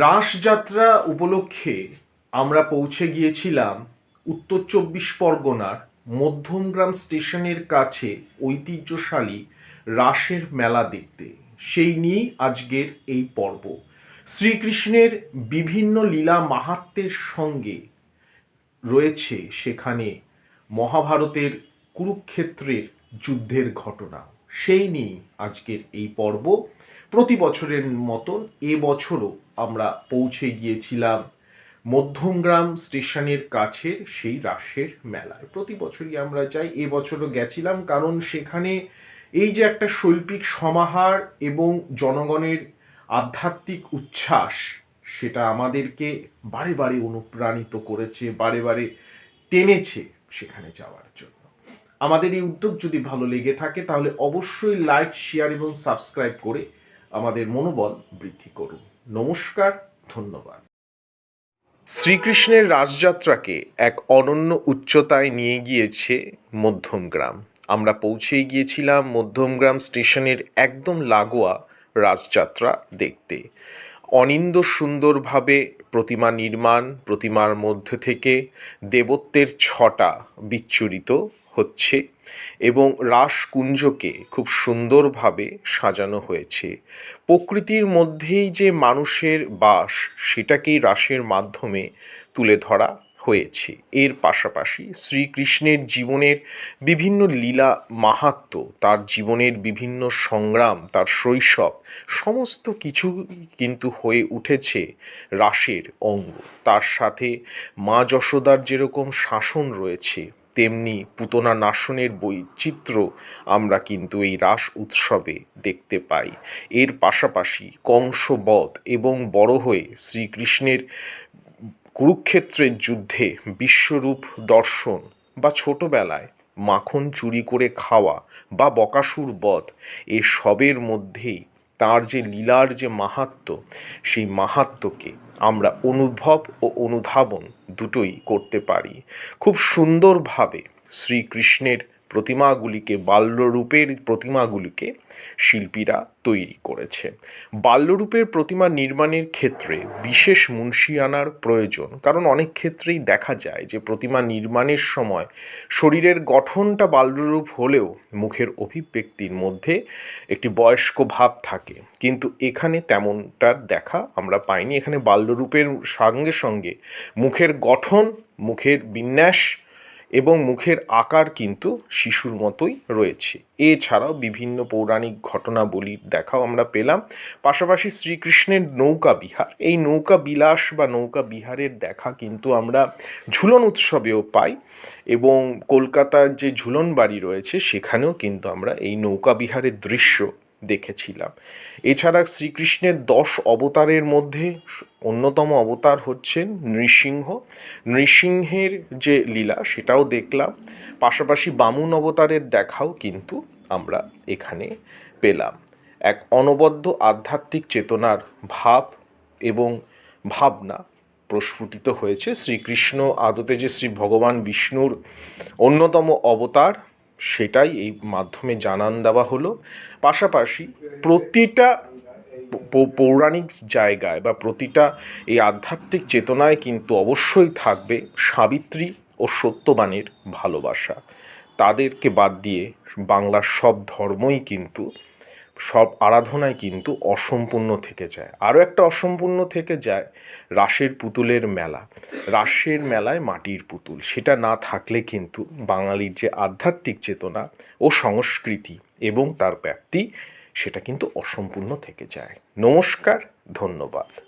রাসযাত্রা উপলক্ষে আমরা পৌঁছে গিয়েছিলাম উত্তর চব্বিশ পরগনার মধ্যমগ্রাম স্টেশনের কাছে ঐতিহ্যশালী রাসের মেলা দেখতে। সেই নিয়েই আজকের এই পর্ব। শ্রীকৃষ্ণের বিভিন্ন লীলা মাহাত্ম্যের সঙ্গে রয়েছে সেখানে মহাভারতের কুরুক্ষেত্রের যুদ্ধের ঘটনা। সেই নিয়ে আজকের এই পর্ব। প্রতি বছরের মতন এবছরও আমরা পৌঁছে গিয়েছিলাম মধ্যমগ্রাম স্টেশনের কাছের সেই রাসের মেলায়। প্রতি বছরই আমরা যাই এবছরও গেছিলাম কারণ সেখানে এই যে একটা শৈল্পিক সমাহার এবং জনগণের আধ্যাত্মিক উচ্ছ্বাস, সেটা আমাদেরকে বারে বারে অনুপ্রাণিত করেছে, বারে বারে টেনেছে সেখানে যাওয়ার জন্য। আমাদের এই উদ্যোগ যদি ভালো লেগে থাকে, তাহলে অবশ্যই লাইক শেয়ার এবং সাবস্ক্রাইব করে আমাদের মনোবল বৃদ্ধি করুন। নমস্কার, ধন্যবাদ। শ্রীকৃষ্ণের রাসযাত্রাকে এক অনন্য উচ্চতায় নিয়ে গিয়েছে মধ্যমগ্রাম আমরা পৌঁছেই গিয়েছিলাম মধ্যমগ্রাম স্টেশনের একদম লাগোয়া রাসযাত্রা দেখতে। অনিন্দ সুন্দরভাবে প্রতিমা নির্মাণ, প্রতিমার মধ্যে থেকে দেবত্বের ছটা বিচ্ছুরিত হচ্ছে এবং রাসকুঞ্জকে খুব সুন্দরভাবে সাজানো হয়েছে। প্রকৃতির মধ্যেই যে মানুষের বাস, সেটাকেই রাসের মাধ্যমে তুলে ধরা হয়েছে। এর পাশাপাশি শ্রীকৃষ্ণের জীবনের বিভিন্ন লীলা মাহাত্ম্য তার জীবনের বিভিন্ন সংগ্রাম, তার শৈশব, সমস্ত কিছু কিন্তু হয়ে উঠেছে রাসের অঙ্গ। তার সাথে মা যশোদার যেরকম শাসন রয়েছে তেমনি পুতনা নাশনের বৈচিত্র্য আমরা কিন্তু এই রাস উৎসবে দেখতে পাই। এর পাশাপাশি কংসবধ এবং বড় হয়ে শ্রীকৃষ্ণের কুরুক্ষেত্রের যুদ্ধে বিশ্বরূপ দর্শন বা ছোটবেলায় মাখন চুরি করে খাওয়া বা বকাসুর বধ, এ সবের মধ্যেই তার যে লীলার যে মাহাত্ম্য, সেই মাহাত্ম্যকে আমরা অনুভব ও অনুধাবন দুটোই করতে পারি। খুব সুন্দরভাবে শ্রীকৃষ্ণের প্রতিমাগুলিকে, বাল্যরূপের প্রতিমাগুলিকে শিল্পীরা তৈরি করেছে। বাল্যরূপের প্রতিমা নির্মাণের ক্ষেত্রে বিশেষ মুন্সিয়ানার প্রয়োজন, কারণ অনেক ক্ষেত্রেই দেখা যায় যে প্রতিমা নির্মাণের সময় শরীরের গঠনটা বাল্যরূপ হলেও মুখের অভিব্যক্তির মধ্যে একটি বয়স্ক ভাব থাকে। কিন্তু এখানে তেমনটা দেখা আমরা পাইনি। এখানে বাল্যরূপের সঙ্গে সঙ্গে মুখের গঠন, মুখের বিন্যাস এবং মুখের আকার কিন্তু শিশুর মতোই রয়েছে। এছাড়াও বিভিন্ন পৌরাণিক ঘটনাবলীর দেখাও আমরা পেলাম। পাশাপাশি শ্রীকৃষ্ণের নৌকা বিহার। এই নৌকা বিলাস বা নৌকা বিহারের দেখা কিন্তু আমরা ঝুলন উৎসবেও পাই এবং কলকাতার যে ঝুলন বাড়ি রয়েছে, সেখানেও কিন্তু আমরা এই নৌকা বিহারের দৃশ্য দেখেছিলাম। এছাড়া শ্রীকৃষ্ণের দশ অবতারের মধ্যে অন্যতম অবতার হচ্ছেন নৃসিংহ। নৃসিংহের যে লীলা, সেটাও দেখলাম। পাশাপাশি বামুন অবতারের দেখাও কিন্তু আমরা এখানে পেলাম। এক অনবদ্য আধ্যাত্মিক চেতনার ভাব এবং ভাবনা প্রস্ফুটিত হয়েছে শ্রীকৃষ্ণ আদতে যে শ্রী ভগবান বিষ্ণুর অন্যতম অবতার সেটাই এই মাধ্যমে জানান দেওয়া হলো। পাশাপাশি প্রতিটা পৌরাণিক জায়গায় বা প্রতিটা এই আধ্যাত্মিক চেতনায় কিন্তু অবশ্যই থাকবে সাবিত্রী ও সত্যবাণীর ভালোবাসা। তাদেরকে বাদ দিয়ে বাংলার সব ধর্মই কিন্তু সব আরাধনায় কিন্তু অসম্পূর্ণ থেকে যায়। আরও একটা অসম্পূর্ণ থেকে যায় রাসের পুতুলের মেলা। রাসের মেলায় মাটির পুতুল। সেটা না থাকলে কিন্তু বাঙালির যে আধ্যাত্মিক চেতনা ও সংস্কৃতি এবং তার ব্যাপ্তি, সেটা কিন্তু অসম্পূর্ণ থেকে যায়। নমস্কার, ধন্যবাদ।